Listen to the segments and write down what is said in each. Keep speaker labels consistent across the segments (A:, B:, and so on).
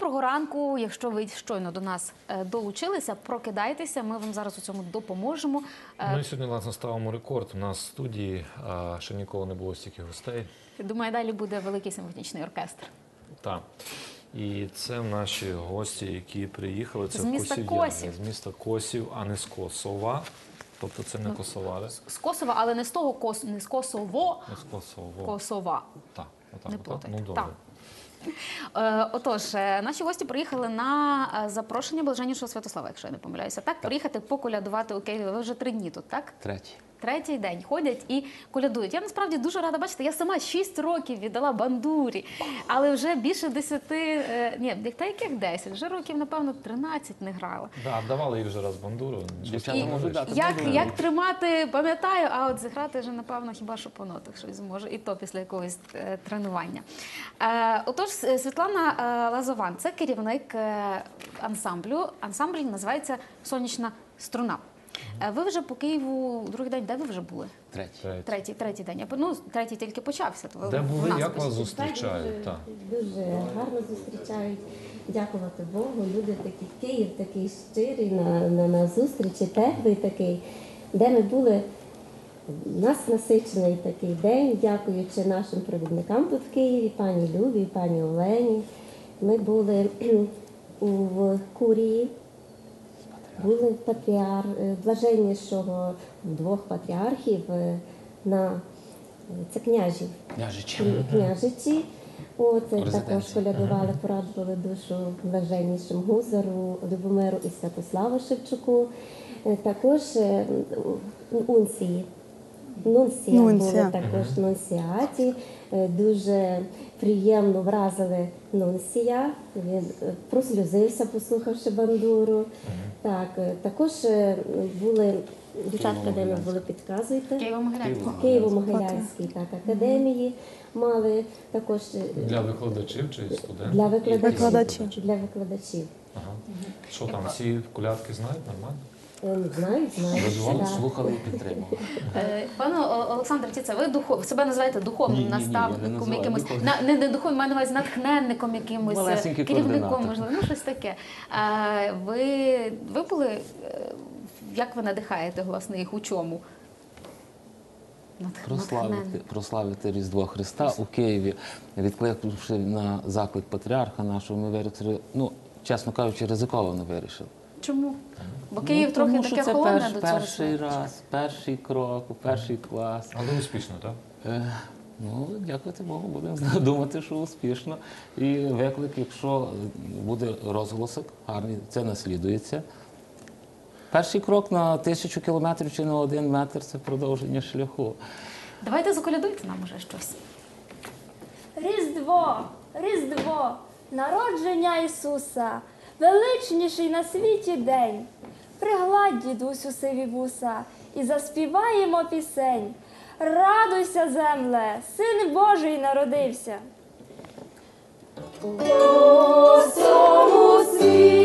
A: Доброго ранку. Якщо ви щойно до нас е, долучилися, прокидайтеся. Ми вам зараз у цьому допоможемо. Е,
B: Ми сьогодні власне ставимо рекорд. У нас в студії ще ніколи не було стільки гостей.
A: Думаю, далі буде великий симфонічний оркестр.
B: Так. І це наші гості, які приїхали. Це
A: З міста
B: косів'яни,
A: Косів.
B: з міста Косів, а не з Косова. Тобто це
A: Ну,
B: не косовари,
A: З Косова, але не з того Кос, не з Косово,
B: не з Косово.
A: Косова.
B: Так, отак,
A: Не
B: отак. Ну добре.
A: Так. Е, отож, е, наші гості приїхали на е, запрошення Блаженнішого Святослава, якщо я не помиляюся. Так, приїхати поколядувати у Києві. Ви вже три дні тут, так?
C: Третій.
A: Третій день ходять і колядують. Я насправді дуже рада бачити. Я сама 6 років віддала бандурі, але вже більше 10, е, ні, та яких 10, вже років, напевно, 13 не грала.
B: Да, давали їй вже раз бандуру.
C: Дівчата
A: І
C: можуть дати.
A: Як,
C: бандуру.
A: як тримати, пам'ятаю, а от зіграти вже, напевно, хіба що по нотах щось зможе, і то після якогось е, тренування. Е, отож, Світлана е, Лазован, це керівник е, ансамблю. Ансамбль називається Сонячна струна. Е, ви вже по Києву другий день, де ви вже були?
C: Третій.
B: Третій.
A: Третій, день. А, Ну, третій тільки почався. То ви
B: Де
A: в
B: були,
A: нас
B: як вас зустрічають? Так.
D: Дуже гарно зустрічають. Дякувати Богу. Люди такі Київ такий щирий на, на, на зустрічі, теплий такий, де ми були. У нас насичений такий день, дякуючи нашим провідникам тут в Києві, пані Любі, пані Олені. Ми були у Курії, були патріар, е, блаженнішого двох патріархів е, на е, це княжів.
C: Княжичі.
D: Княжичі. От також колядували, порадували душу блаженнішим Гузару, Любомиру і Святославу Шевчуку. Також унції. Нунція. були також нунціаті. Е, Дуже приємно вразили нунція. Він прослюзився, послухавши бандуру. Так, е, також е, були дівчатка, де ми були, підказуйте.
A: Києво-Могилянський.
D: Києво-Могилянській так, академії мали також е,
B: Для викладачів чи студентів?
D: для викладачів.
E: Викладачів.
D: Для викладачів.
B: Ага. Що там, всі колядки знають нормально?
D: Е, Знають, знають.
C: Дозволу слухали і підтримували.
A: Е, Пане Олександр Тіце, ви духов, себе називаєте духовним
C: Ні, ні, ні, не
A: наставником, якимось на не, не духовним, маю на увазі натхненником якимось е,
C: Малесенький
A: керівником, можливо, ну щось таке. Е, ви, ви були е, як ви надихаєте власне їх у чому?
C: Прославити, прославити Різдво Христа у Києві, відкликнувши на заклик патріарха нашого, ми вирішили, ну, чесно кажучи, ризиковано вирішили.
A: Чому? Бо Київ
C: ну,
A: трохи
C: тому, що
A: таке
C: це
A: холодне
C: перш-
A: до цього.
C: перший раз, перший крок, перший клас.
B: Але успішно, так?
C: Е, Ну, дякувати Богу, будемо думати, що успішно. І виклик, якщо буде розголосок, гарний, це наслідується. Перший крок на тисячу кілометрів чи на один метр це продовження шляху.
A: Давайте заколядуйте нам уже щось.
F: Різдво, Різдво, народження Ісуса, величніший на світі день. Пригладь, дідусю сиві вуса, і заспіваємо пісень. Радуйся, земле, син Божий народився. У цьому світі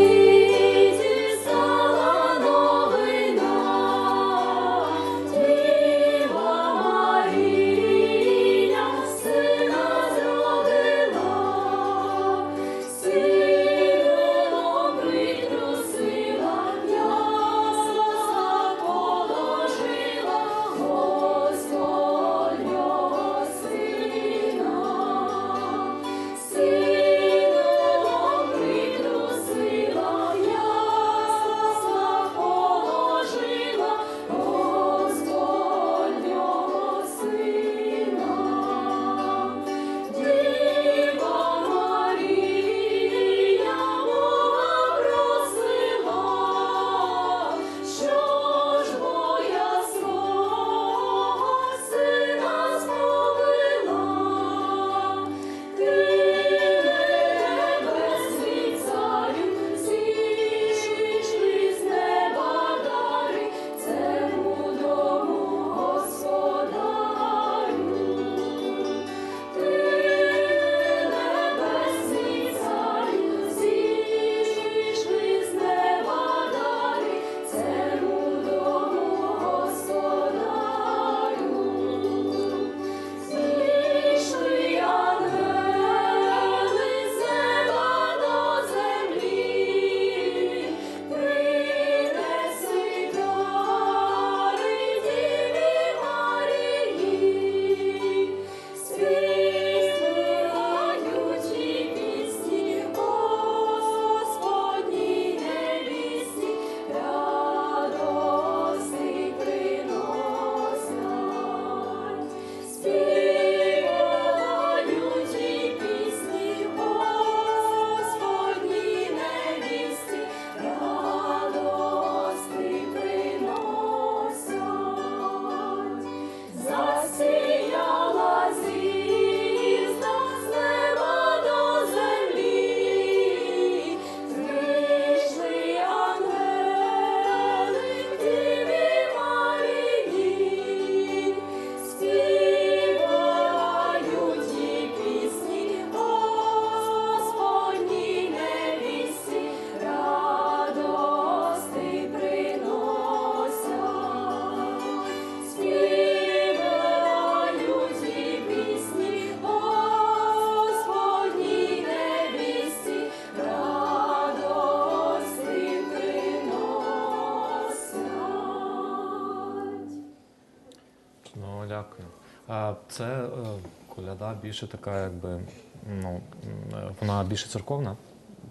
B: дякую. А це е, коляда більше така, якби ну вона більше церковна?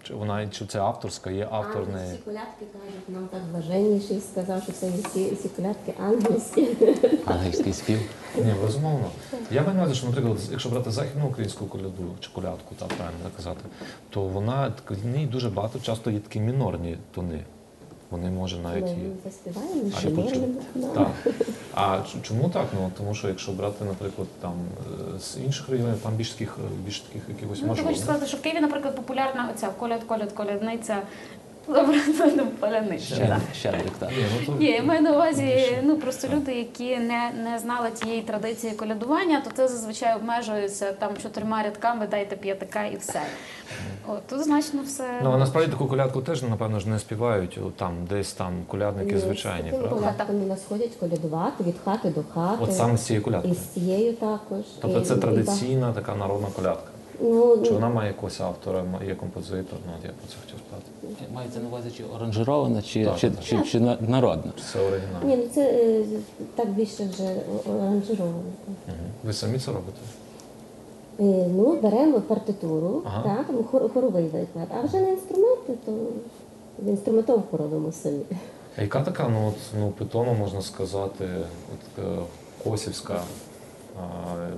B: Чи вона чи це авторська? Є автор
D: А,
B: не
D: всі колядки кажуть, нам так блаженніший сказав, що це всі, всі колядки ангельські.
C: Ангельський спів.
B: ні, безумовно. Я маю на увазі, що, наприклад, якщо брати західну українську коляду чи колядку, так правильно казати, то вона в ній дуже багато часто є такі мінорні тони. Вони може навіть і.
D: Заспіваємо.
B: Так. А чому так? Ну тому що якщо брати, наприклад, там е, з інших регіонів, там більш таких більш таких якихось
A: Ну, ти хочеш сказати, що в Києві, наприклад, популярна оця коляд, коляд, колядниця. Добре, це не поляниця.
C: Ще,
A: так.
C: так.
B: Ні, ну,
A: я маю на увазі, ну просто люди, які не, не знали тієї традиції колядування, то це зазвичай обмежується там чотирма рядками, дайте п'ятака і все. От тут значно все.
B: Ну, а насправді таку колядку теж, напевно ж, не співають от там, десь там колядники звичайні,
D: З такими
B: правда?
D: колядками нас ходять колядувати від хати до хати.
B: От саме з цією
D: І з цією також.
B: Тобто це традиційна така народна колядка.
D: Ну,
B: Чи вона має якогось автора, є композитор? Ну, от я про це хотів спитати.
C: Мається на увазі, чи оранжерована, чи,
B: Так,
C: чи,
B: так.
C: чи, чи на- народна.
B: Чи це оригінал?
D: Ні, ну це е, так більше вже оранжировано.
B: Мгм. Ви самі це робите?
D: Е, Ну, беремо партитуру,
B: Ага.
D: так, хор- хоровий виклад. А вже на інструменти, то в інструментовку робимо самі.
B: А яка така, ну, от, ну, питома, можна сказати, от, е, косівська а, е,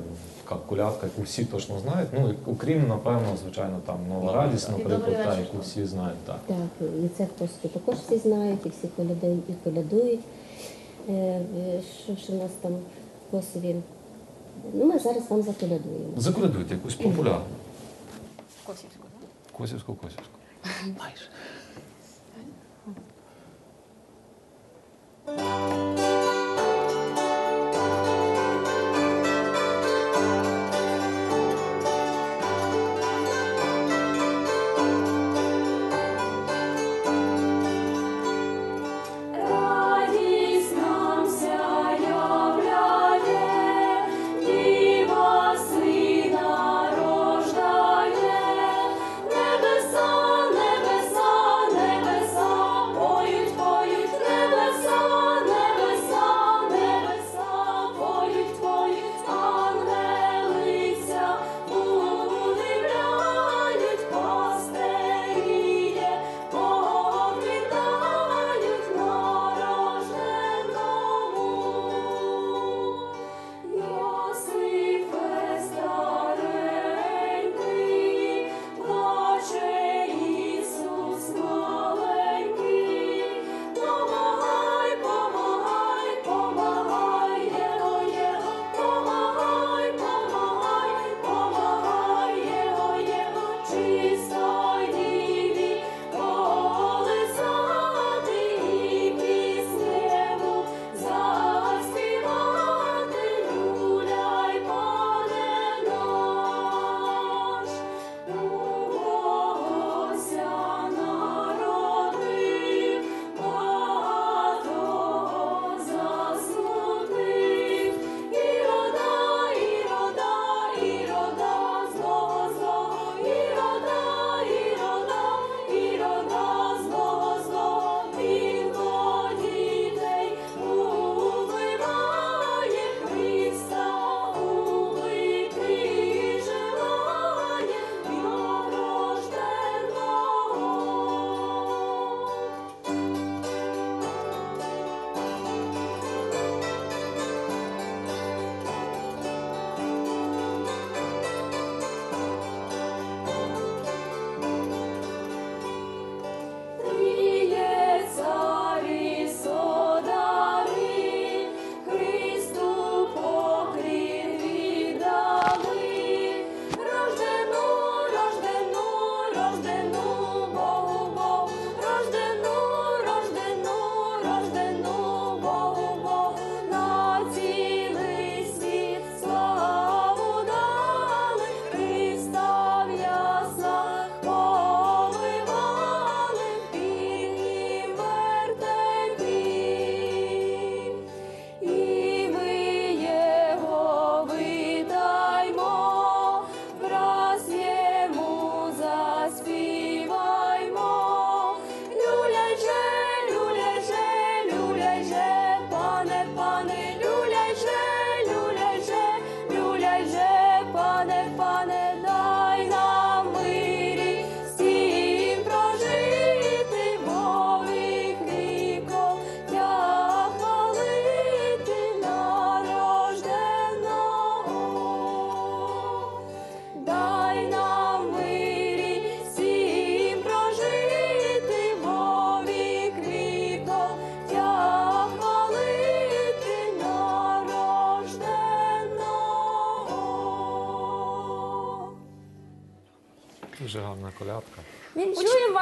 B: така колядка, яку всі точно знають, ну, окрім, напевно, звичайно, там Нова Радість, наприклад, та, яку всі знають. Так.
D: Так, і це в Косові також всі знають, і всі колядають, і колядують. Е, е, Що ж у нас там в Косові? Ну, ми зараз вам заколядуємо.
B: Заколядуйте якусь популярну.
A: Косівську, так?
B: Косівську, косівську.
C: Майже.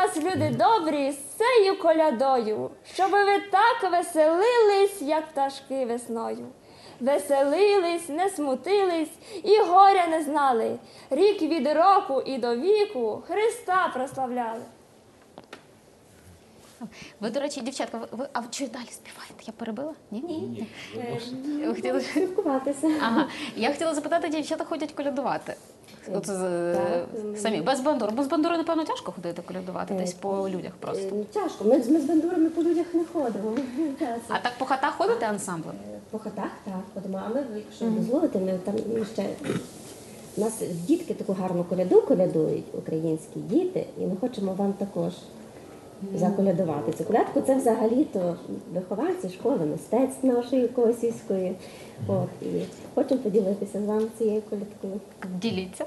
E: Вас, люди добрі, з цією колядою, щоб ви так веселились, як пташки весною. Веселились, не смутились і горя не знали. Рік від року і до віку Христа прославляли.
A: Ви, до речі, дівчатка, ви, ви а ви чи далі співаєте? Я перебила? Ні? Ні. Ви хотіли... Ага. Я хотіла запитати, дівчата ходять колядувати. От, з-
D: Так.
A: самі, без бандури. Без бандури, напевно, тяжко ходити колядувати десь по людях
D: Е,
A: просто.
D: ну, Тяжко. Ми, з- ми з бандурами по людях не ходимо.
A: А так по хатах ходите ансамблем?
D: По хатах так, ходимо. А ми, якщо дозволите, ми там ще у нас дітки таку гарну коляду колядують, українські діти, і ми хочемо вам також заколядувати. Цю колядку це взагалі-то вихованці школи мистецтв нашої Косівської. От, хочемо поділитися з вами цією колядкою.
A: Діліться.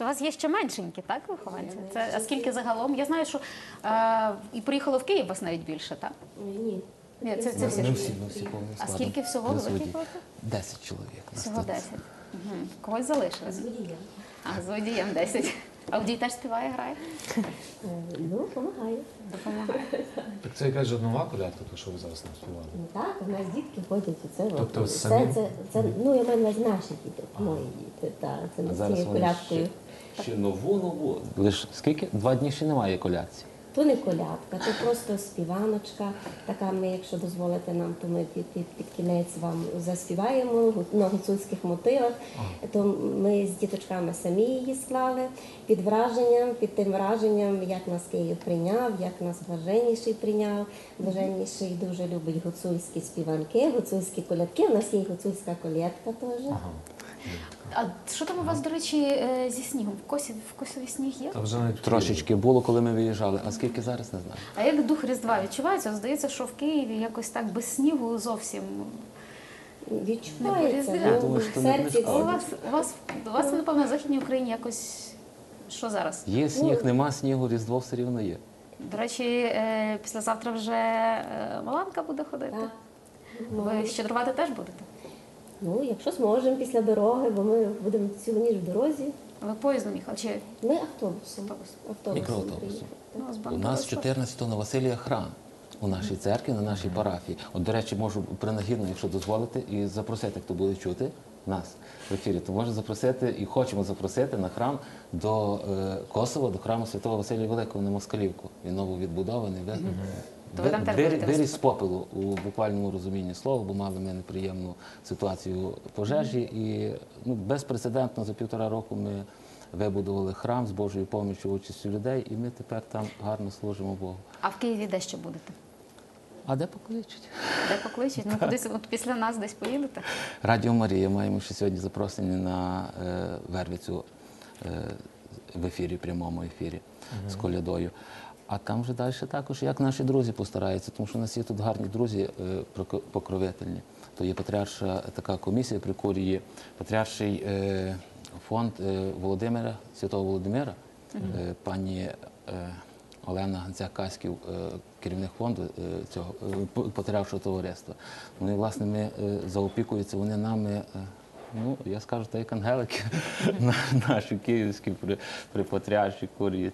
A: То у вас є ще меншенькі, так, вихованці? Це, а скільки загалом? Я знаю, що е, і приїхало в Київ вас навіть більше, так?
D: Ні.
A: Ні, це, це всі.
C: Не всі, не всі повним
A: А
C: складом
A: скільки всього ви
C: присутні.
A: викликали?
C: Десять чоловік. нас
A: Всього
C: тут.
A: 10. Угу. Когось залишилось.
D: З водієм.
A: А з водієм 10. А водій теж співає, грає?
D: Е, Ну, допомагаю.
A: Допомагає.
B: Так це якась же нова колядка, то що ви зараз нам співали?
D: Ну так, у нас дітки ходять у це.
B: Тобто
D: це,
B: самі?
D: це, це, ну, я маю на увазі наші діти, мої діти, так, це
C: А
D: ми з
C: зараз
D: цією
C: вони
D: колядкою.
C: Ще, ще нову нову. Лише скільки? Два дні ще немає колядці.
D: То не колядка, то просто співаночка. Така ми, якщо дозволите нам, то ми під, під, під кінець вам заспіваємо на гуцульських мотивах. То ми з діточками самі її склали під враженням, під тим враженням, як нас Київ прийняв, як нас блаженніший прийняв. Блаженніший дуже любить гуцульські співанки, гуцульські колядки. У нас є гуцульська колядка теж.
A: А що там у вас, до речі, е, зі снігом? В Косі, в Косові сніг є?
B: Та вже навіть
C: Трошечки було, коли ми виїжджали. А скільки зараз не знаю.
A: А як дух Різдва відчувається? Здається, що в Києві якось так без снігу зовсім.
D: Відчувається.
A: Не
C: Я думаю, що не
D: серці
A: У вас, у вас, у вас, напевно, в Західній Україні якось. Що зараз?
C: Є сніг, нема снігу, різдво все рівно є.
A: До речі, е, післязавтра вже е, Маланка буде ходити. Ви щедрувати теж будете?
D: Ну, якщо зможемо після дороги, бо ми будемо цілу ніч в дорозі.
A: Ви поїздом їхали? Чи
D: Ми автобусом.
A: Автобус.
D: Автобусом
C: Мікроавтобусом.
A: ну,
C: У нас
A: що?
C: 14 на Василія храм у нашій церкві, на нашій парафії. От, до речі, можу принагідно, якщо дозволите, і запросити, хто буде чути нас в ефірі, то може запросити і хочемо запросити на храм до е, Косова, до храму Святого Василія Великого на Москалівку. Він нововідбудований. ви-
A: То ви там теж
C: вирі-
A: будете
C: Виріс з попелу у буквальному розумінні слова, бо мали ми неприємну ситуацію пожежі. І ну, безпрецедентно за півтора року ми вибудували храм з Божою поміччю, участю людей, і ми тепер там гарно служимо Богу.
A: А в Києві де ще будете?
C: А де покличуть?
A: Де покличуть? Ну кудись от після нас десь поїдете?
C: Радіо Марія маємо ще сьогодні запрошення на е, Вервицю е, в ефірі, прямому ефірі з колядою. А там вже далі також, як наші друзі постараються, тому що у нас є тут гарні друзі е, покровительні. То є патріарша така комісія, при якій є патріарший е, фонд е, Володимира, Святого Володимира, е, пані е, Олена Ганцяк-Каськів, е, керівник фонду е, цього е, патріаршого товариства. Вони, власне, ми е, заопікуються, вони нами. е, Ну, я скажу, так як ангелики наші київські при, при патріаршій курії.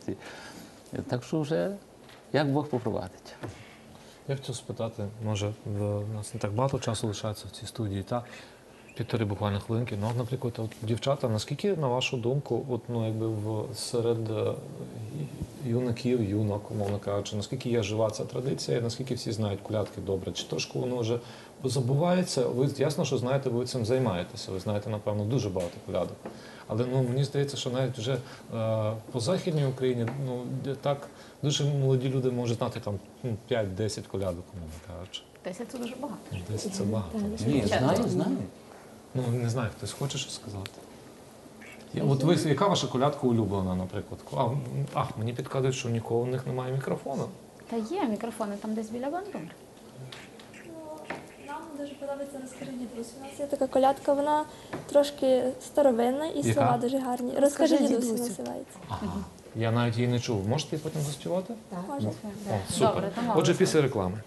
C: Так що вже як Бог попровадить.
B: Я хотів спитати, може, в нас не так багато часу лишається в цій студії, та півтори буквально хвилинки. Ну, наприклад, от дівчата, наскільки, на вашу думку, от, ну, якби в серед е, юнаків, юнок, умовно кажучи, наскільки є жива ця традиція, наскільки всі знають колядки добре? Чи трошки воно вже забувається? Ви ясно, що знаєте, ви цим займаєтеся. Ви знаєте, напевно, дуже багато колядок. Але ну мені здається, що навіть вже е, по західній Україні ну так дуже молоді люди можуть знати там ну, 5-10 колядок, умовно кажучи.
A: 10 це дуже багато.
B: 10 це багато.
C: Ні, знаю, знаю.
B: Ну не знаю, хтось хоче щось сказати. Я, от ви, яка ваша колядка улюблена, наприклад? А, ах, мені підказують, що нікого в них немає мікрофону.
A: Та є мікрофони там десь біля бандур.
E: Нам дуже подобається розкажи дідусь. У нас є така колядка, вона трошки старовинна і
B: Яка?
E: слова дуже гарні.
A: Розкажи
E: Розкажи дідусь
A: дідусю.
E: називається.
B: Я навіть її не чув. Можете її потім заспівати?
E: Можна.
B: О, супер.
A: Добре, домовилися.
B: Отже, після реклами.